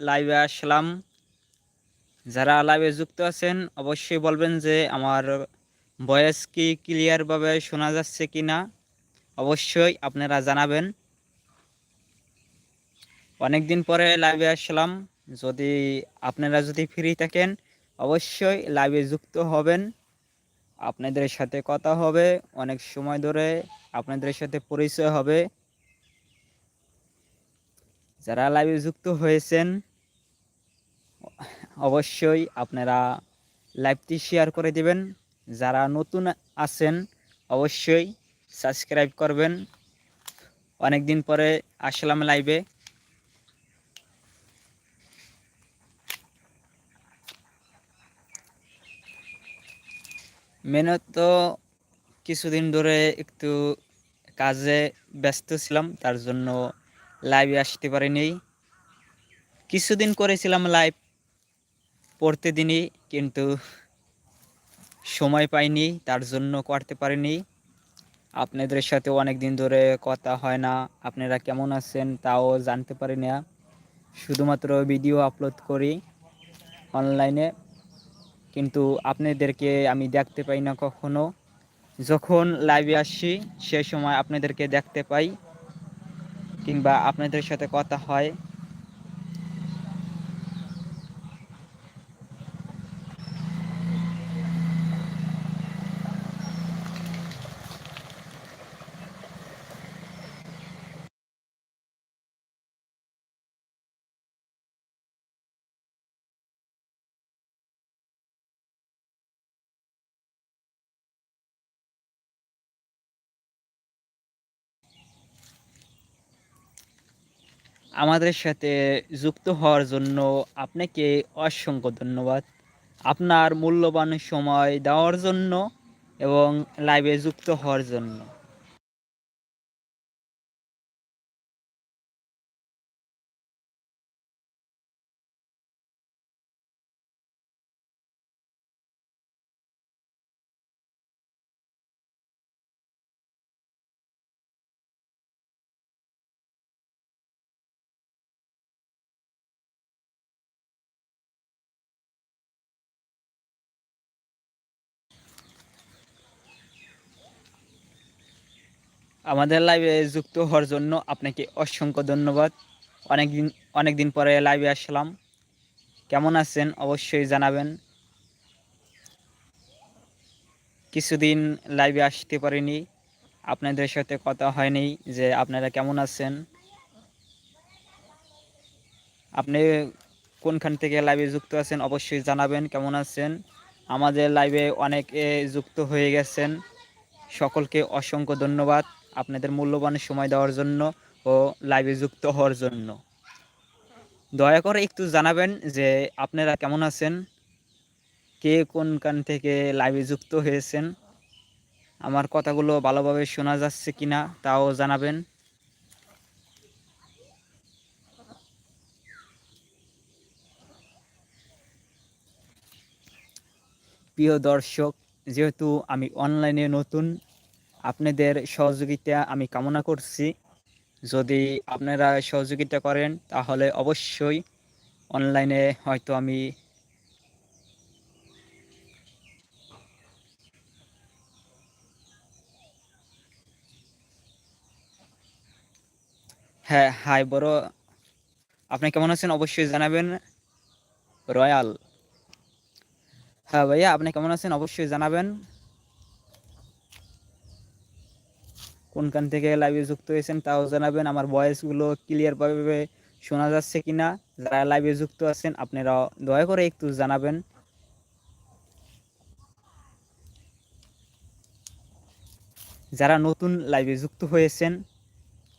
লাইভে আসলাম। যারা লাইভে যুক্ত আছেন, অবশ্যই বলবেন যে আমার ভয়েস কি ক্লিয়ারভাবে শোনা যাচ্ছে কি না অবশ্যই আপনারা জানাবেন। অনেক দিন পরে লাইভে আসলাম। যদি আপনারা যদি ফ্রি থাকেন, অবশ্যই লাইভে যুক্ত হবেন। আপনাদের সাথে কথা হবে, অনেক সময় ধরে আপনাদের সাথে পরিচয় হবে। যারা লাইভে যুক্ত হয়েছেন অবশ্যই আপনারা লাইভটি শেয়ার করে দিবেন। যারা নতুন আছেন, অবশ্যই সাবস্ক্রাইব করবেন। অনেক দিন পরে আসলাম লাইভে মেনে তো কিছুদিন ধরে একটু কাজে ব্যস্ত ছিলাম, তার জন্য লাইভে আসতে পারিনি। কিছুদিন করেছিলাম লাইভ পড়তে দিনই কিন্তু সময় পাইনি, তার জন্য করতে পারিনি। আপনাদের সাথে অনেক দিন ধরে কথা হয় না, আপনারা কেমন আছেন তাও জানতে পারি না। শুধুমাত্র ভিডিও আপলোড করি অনলাইনে কিন্তু আপনাদেরকে আমি দেখতে পাই না কখনো। যখন লাইভে আসি, সে সময় আপনাদেরকে দেখতে পাই, কিংবা আপনাদের সাথে কথা হয়। আমাদের সাথে যুক্ত হওয়ার জন্য আপনাকে অসংখ্য ধন্যবাদ। আপনার মূল্যবান সময় দেওয়ার জন্য এবং লাইভে যুক্ত হওয়ার জন্য। আমাদের লাইভে যুক্ত হওয়ার জন্য আপনাকে অসংখ্য ধন্যবাদ। অনেক দিন অনেক দিন পরে লাইভে আসলাম। কেমন আছেন? অবশ্যই জানাবেন। কিছুদিন লাইভে আসতে পারিনি। আপনাদের সাথে কথা হয়নি যে আপনারা কেমন আছেন। আপনি কোনখান থেকে লাইভে যুক্ত আছেন অবশ্যই জানাবেন কেমন আছেন। আমাদের লাইভে অনেকে যুক্ত হয়ে গেছেন। সকলকে অসংখ্য ধন্যবাদ। আপনাদের মূল্যবান সময় দেওয়ার জন্য ও লাইভে যুক্ত হওয়ার জন্য। দয়া করে একটু জানাবেন যে আপনারা কেমন আছেন? কে কোনখান থেকে লাইভে যুক্ত হয়েছেন? আমার কথাগুলো ভালোভাবে শোনা যাচ্ছে কিনা তাও জানাবেন। প্রিয় দর্শক, যেহেতু আমি অনলাইনে নতুন আপনাদের সহযোগিতা আমি কামনা করছি। যদি আপনারা সহযোগিতা করেন, তাহলে অবশ্যই অনলাইনে হয়তো আমি হ্যাঁ হাই বড়। আপনি কেমন আছেন? অবশ্যই জানাবেন। রয়্যাল হ্যাঁ ভাইয়া, আপনি কেমন আছেন? অবশ্যই জানাবেন। কোনখান থেকে লাইভে যুক্ত হয়েছেন তাও জানাবেন। আমার ভয়েসগুলো ক্লিয়ারভাবে শোনা যাচ্ছে কিনা? যারা লাইভে যুক্ত আছেন আপনারা দয়া করে একটু জানাবেন। যারা নতুন লাইভে যুক্ত হয়েছেন,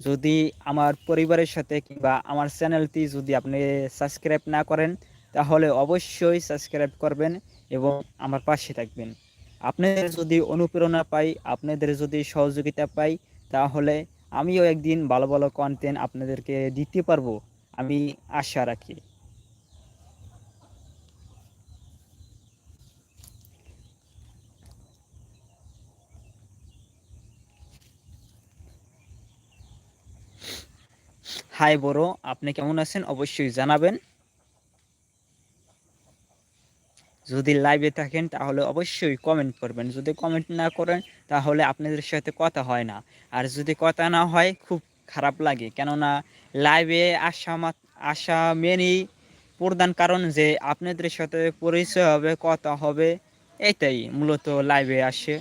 যদি আমার পরিবারের সাথে কিংবা আমার চ্যানেলটি যদি আপনি সাবস্ক্রাইব না করেন, তাহলে অবশ্যই সাবস্ক্রাইব করবেন এবং আমার পাশে থাকবেন। আপনাদের যদি অনুপ্রেরণা পাই, আপনাদের যদি সহযোগিতা পাই তাহলে আমিও একদিন ভালো ভালো কন্টেন্ট আপনাদেরকে দিতে পারব, আমি আশা রাখি। হাই বড়, আপনি কেমন আছেন? অবশ্যই জানাবেন। যদি লাইভে থাকেন, তাহলে অবশ্যই কমেন্ট করবেন। যদি কমেন্ট না করেন, তাহলে আপনাদের সাথে কথা হয় না। আর যদি কথা না হয়, খুব খারাপ লাগে। কেননা লাইভে আসা আসা মেনই প্রধান কারণ যে, আপনাদের সাথে পরিচয় হবে, কথা হবে, এটাই মূলত লাইভে আসে।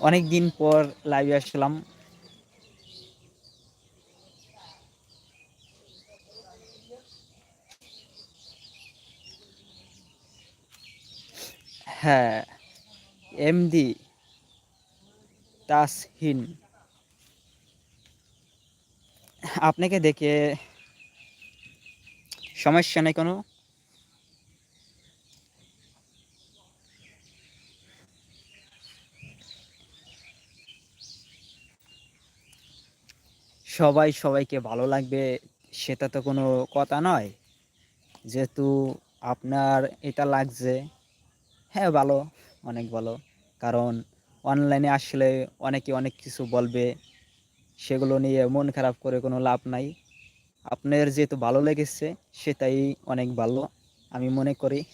অনেক দিন পর লাইভে আসলাম। হ্যাঁ এমডি তাসহিন। আপনাকে দেখে সমস্যা নেই কোনো? সবাই সবাইকে ভালো লাগবে, সেটা তো কোনো কথা নয়। যেহেতু আপনার এটা লাগছে। হ্যাঁ ভালো, অনেক ভালো। কারণ অনলাইনে আসলে অনেকে অনেক কিছু বলবে, সেগুলো নিয়ে মন খারাপ করে কোনো লাভ নাই। আপনার যেহেতু ভালো লেগেছে, সেটাই অনেক ভালো, আমি মনে করি।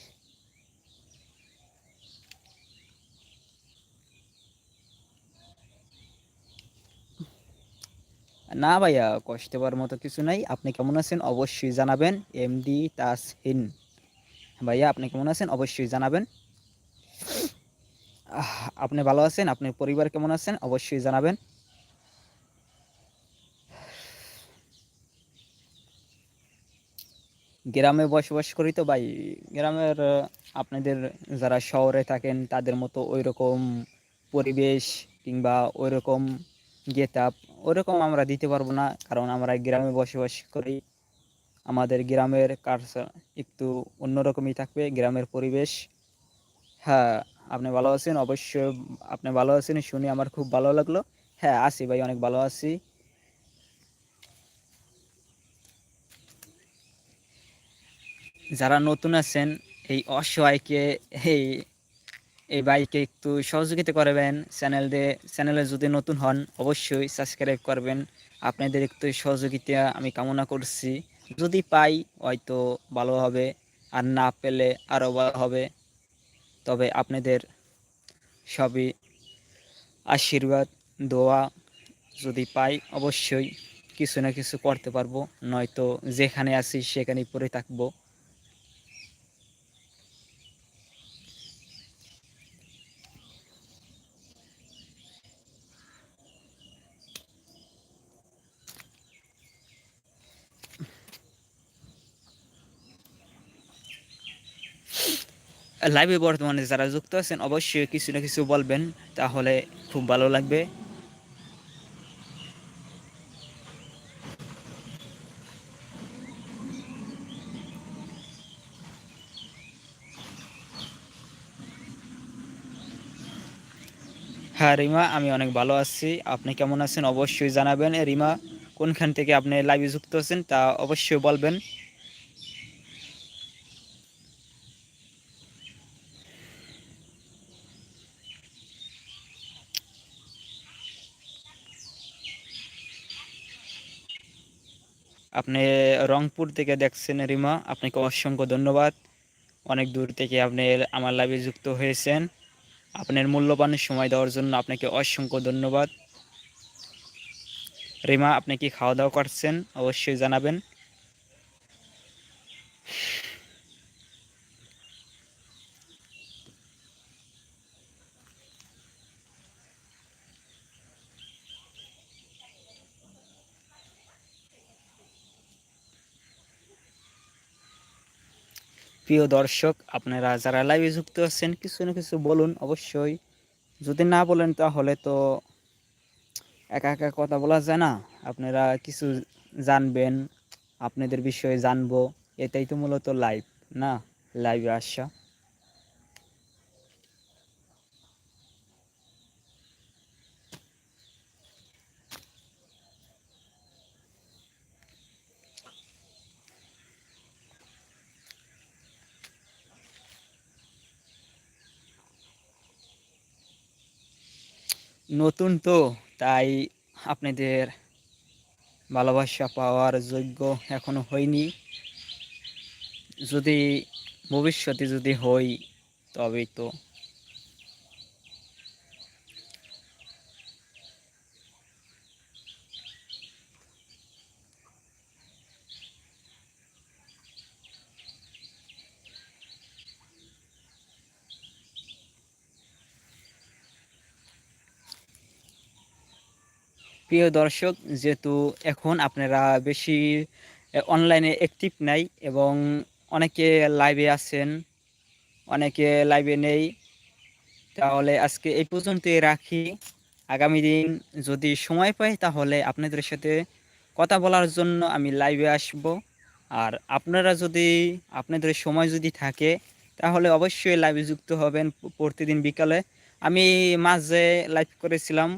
না ভাইয়া, কষ্ট পাওয়ার মতো কিছু নাই। আপনি কেমন আছেন অবশ্যই জানাবেন। এমডি তাসহিন। ভাইয়া, আপনি কেমন আছেন? অবশ্যই জানাবেন। আপনি ভালো আছেন? আপনার পরিবার কেমন আছেন? অবশ্যই জানাবেন। গ্রামে বসবাস করি তো ভাই। গ্রামের আপনাদের যারা শহরে থাকেন, তাদের মতো ওই রকম পরিবেশ কিংবা ওই রকম গেট আপ ওরকম আমরা দিতে পারব না। কারণ আমরা গ্রামে বসবাস করি। আমাদের গ্রামের কালচার একটু অন্যরকমই থাকবে। গ্রামের পরিবেশ হ্যাঁ আপনি ভালো আছেন? অবশ্যই আপনি ভালো আছেন, শুনে আমার খুব ভালো লাগল। হ্যাঁ আছি ভাই, অনেক ভালো আছি। যারা নতুন আছেন, এই অসহায়কে, এই এই বাইকে একটু সহযোগিতা করবেন। চ্যানেল দিয়ে চ্যানেলে যদি নতুন হন, অবশ্যই সাবস্ক্রাইব করবেন। আপনাদের একটু সহযোগিতা আমি কামনা করছি। যদি পাই, হয়তো ভালো হবে। আর না পেলে আরও ভালো হবে। তবে আপনাদের সবই আশীর্বাদ, দোয়া যদি পাই অবশ্যই কিছু না কিছু করতে পারব। নয়তো যেখানে আছি সেখানেই পড়ে থাকব। লাইভে বর্তমানে যারা যুক্ত আছেন, অবশ্যই কিছু না কিছু বলবেন, তাহলে খুব ভালো লাগবে। হ্যাঁ রিমা, আমি অনেক ভালো আছি। আপনি কেমন আছেন? অবশ্যই জানাবেন। রিমা, কোনখান থেকে আপনি লাইভে যুক্ত আছেন, তা অবশ্যই বলবেন। আপনি রংপুর থেকে দেখছেন রিমা, আপনাকে অসংখ্য ধন্যবাদ। অনেক দূর থেকে আপনি আমার লাইভে যুক্ত হয়েছেন। আপনার মূল্যবান সময় দেওয়ার জন্য আপনাকে অসংখ্য ধন্যবাদ। রিমা, আপনি কি খাওয়া দাওয়া করছেন? অবশ্যই জানাবেন। প্রিয় দর্শক, আপনারা যারা লাইভে যুক্ত আছেন, কিছু না কিছু বলুন অবশ্যই। যদি না বলেন তাহলে তো একা একা কথা বলা যায় না। আপনারা কিছু জানবেন, আপনাদের বিষয়ে জানব, এটাই তো মূলত লাইভ না? লাইভে আসা। নতুন তো, তাই আপনাদের ভালোবাসা পাওয়ার যোগ্য এখনও হয়নি। যদি ভবিষ্যতে যদি হই, তবেই তো প্রিয় দর্শক, যেহেতু এখন আপনারা বেশি অনলাইনে অ্যাক্টিভ নাই এবং অনেকে লাইভে আছেন, অনেকে লাইভে নেই, তাহলে আজকে এই পর্যন্তই রাখি। আগামী দিন যদি সময় পাই, তাহলে আপনাদের সাথে কথা বলার জন্য আমি লাইভে আসব। আর আপনারা যদি, আপনাদের সময় যদি থাকে, তাহলে অবশ্যই লাইভে যুক্ত হবেন প্রতিদিন বিকালে। আমি মাঝে লাইভ করেছিলাম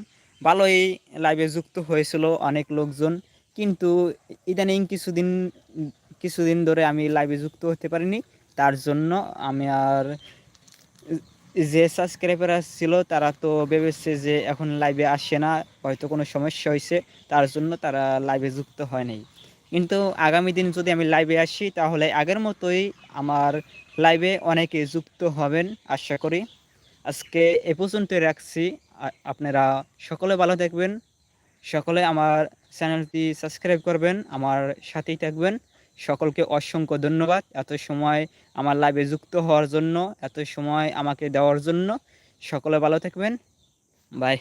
ভালোই লাইভে যুক্ত হয়েছিল অনেক লোকজন। কিন্তু ইদানিং কিছুদিন কিছুদিন ধরে আমি লাইভে যুক্ত হতে পারিনি। তার জন্য আমি আর যে সাবস্ক্রাইবার ছিল তারা তো ভেবেছে যে এখন লাইভে আসে না, হয়তো কোনো সমস্যা হয়েছে। তার জন্য তারা লাইভে যুক্ত হয় নাই। কিন্তু আগামী দিন যদি আমি লাইভে আসি, তাহলে আগের মতোই আমার লাইভে অনেকে যুক্ত হবেন, আশা করি। আজকে এ পর্যন্ত রাখছি। আপনারা সকলে ভালো থাকবেন, সকলে আমার চ্যানেলটি সাবস্ক্রাইব করবেন, আমার সাথেই থাকবেন। সকলকে অসংখ্য ধন্যবাদ এত সময় আমার লাইভে যুক্ত হওয়ার জন্য, এত সময় আমাকে দেওয়ার জন্য। সকলে ভালো থাকবেন। বাই